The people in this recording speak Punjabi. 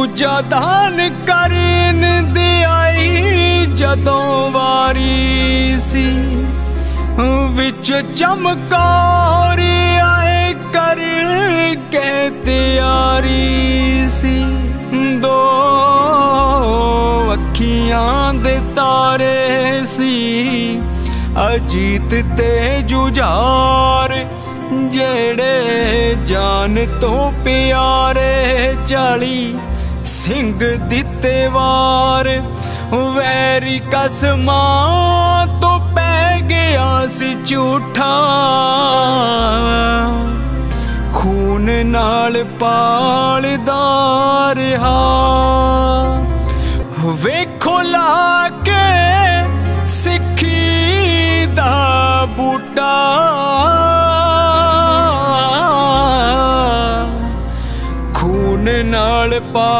ਦੂਜਾ ਦਾਨ ਕਰਨ ਦੀ ਆਈ ਜਦੋਂ ਵਾਰੀ ਸੀ। ਵਿੱਚ ਚਮਕੌਰ ਆਏ ਕਰ ਕੇ ਤਿਆਰੀ ਸੀ। ਦੋ ਅੱਖੀਆਂ ਦੇ ਤਾਰੇ ਸੀ। ਅਜੀਤ ਤੇ ਜੁਝਾਰ, ਜਿਹੜੇ ਜਾਨ ਤੋਂ ਪਿਆਰੇ ਚਾਲੀ ਸਿੰਘ ਦਿੱਤੇ ਵਾਰ। ਵੈਰੀ ਕਸਮਾਂ ਤੋਂ ਪੈ ਗਿਆ ਸੀ ਝੂਠਾ। ਖੂਨ ਨਾਲ ਪਾਲਦਾ ਰਿਹਾ। ਵੇਖੋ ਲਾ ਕੇ ਸਿੱਖੀ ਦਾ ਬੂਟਾ। ਖੂਨ ਨਾਲ ਪਾ